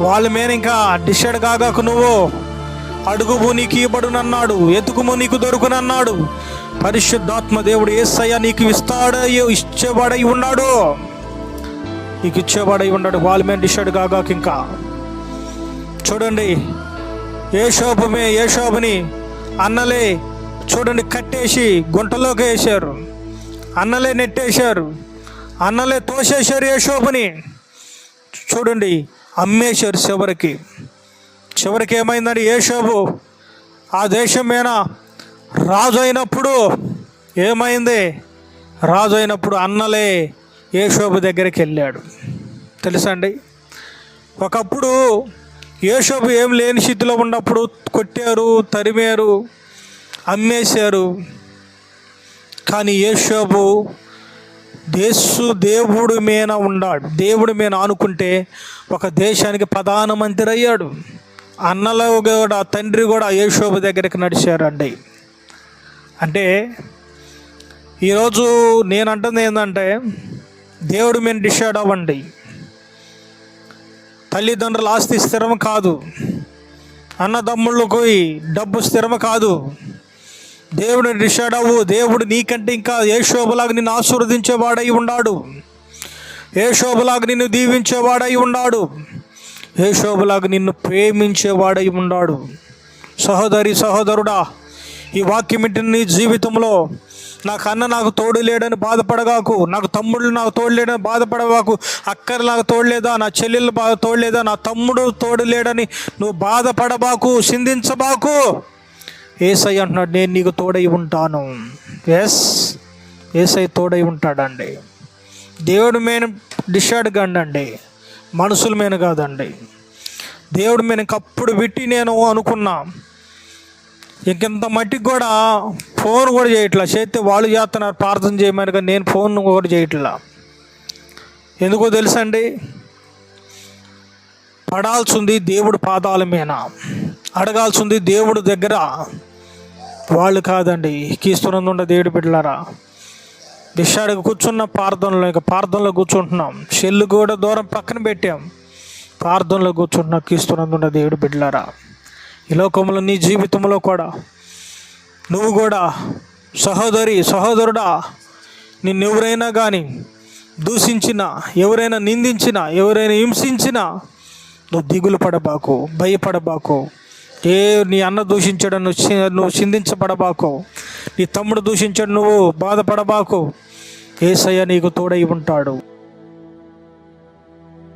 వాళ్ళ మీద ఇంకా డిసైడ్ కాగాకు నువ్వు. అడుగుము నీకు ఇవ్వబడునన్నాడు ఎతుకుము నీకు దొరుకునన్నాడు. పరిశుద్ధాత్మ దేవుడు ఏసయ్య నీకు ఇస్తాడు ఇచ్చేవాడై ఉన్నాడు. నీకు ఇచ్చేవాడై ఉన్నాడు వాళ్ళ మీద డిసైడ్ కాగాక ఇంకా. చూడండి ఏ శోభమే ఏ శోభని అన్నలే చూడండి కట్టేసి గుంటలోకి వేశారు. అన్నలే నెట్టేశారు. అన్నలే తోసేశారు ఏ శోభని చూడండి అమ్మేశారు చివరికి. చివరికి ఏమైందని ఏ ఆ దేశం మీద రాజు అయినప్పుడు ఏమైంది? రాజు అయినప్పుడు అన్నలే ఏ దగ్గరికి వెళ్ళాడు. తెలుసా అండి? ఒకప్పుడు యేషోబు ఏం లేని స్థితిలో ఉన్నప్పుడు కొట్టారు తరిమారు అమ్మేశారు. కానీ యేషోబు దేశు దేవుడు మీద ఉన్నాడు దేవుడి మీద ఆనుకుంటే ఒక దేశానికి ప్రధానమంత్రి అయ్యాడు. అన్నలో కూడా తండ్రి కూడా యేషోబ దగ్గరికి నడిచారండి. అంటే ఈరోజు నేను అంటుంది ఏంటంటే దేవుడు మీద డిసైడ్ అవ్వండి. తల్లిదండ్రుల ఆస్తి స్థిరం కాదు. అన్నదమ్ముళ్ళకు డబ్బు స్థిరం కాదు. దేవుడు డిసైడ్ అవ్వు దేవుడు నీకంటే ఇంకా ఏ శోభలాగా నిన్ను ఆశీర్వదించేవాడై ఉన్నాడు. ఏ శోభలాగా నిన్ను దీవించేవాడై ఉన్నాడు. ఏ శోభలాగా నిన్ను ప్రేమించేవాడై ఉన్నాడు. సహోదరి సహోదరుడా ఈ వాక్యం ఇంటిని నీ జీవితంలో నాకు అన్న నాకు తోడు లేడని బాధపడగాకు నాకు తమ్ముడు నాకు తోడు లేడని బాధపడగాకు అక్కర్ నాకు తోడలేదా నా చెల్లెళ్ళు బాగా తోడలేదా నా తమ్ముడు తోడు లేడని నువ్వు బాధపడబాకు సింధించబాకు ఏసై అంటున్నాడు నేను నీకు తోడై ఉంటాను. ఎస్ ఏసై తోడై ఉంటాడండి. దేవుడి మీద డిసైడ్ కండండి మనుషుల మీద కాదండి. దేవుడి మీద కప్పుడు పెట్టి నేను అనుకున్నా. ఇంకెంత మట్టికి కూడా ఫోన్ కూడా చేయట్లా. చేస్తే వాళ్ళు చేస్తున్నారు ప్రార్థన చేయమని కానీ నేను ఫోన్ కూడా చేయట్లా. ఎందుకో తెలుసండి? పడాల్సింది దేవుడు పాదాల మీద. అడగాల్సింది దేవుడు దగ్గర వాళ్ళు కాదండి కీస్తున్నందుండ దేవుడి బిడ్డలారా. దిశాడికి కూర్చున్న ప్రార్థనలో ఇక ప్రార్థనలో కూర్చుంటున్నాం. షెల్లు కూడా దూరం పక్కన పెట్టాం. ప్రార్థనలో కూర్చుంటున్నాం కీస్తునందుండ దేవుడి బిడ్డలారా. ఈ లోకంలో నీ జీవితంలో కూడా నువ్వు కూడా సహోదరి సహోదరుడా నిన్నెవరైనా కానీ దూషించినా ఎవరైనా నిందించినా ఎవరైనా హింసించినా నువ్వు దిగులు పడబాకు భయపడబాకు. ఏ నీ అన్న దూషించడం నువ్వు నువ్వు చిందించబడబాకు. నీ తమ్ముడు దూషించడం నువ్వు బాధపడబాకు. ఏసయ్య నీకు తోడై ఉంటాడు.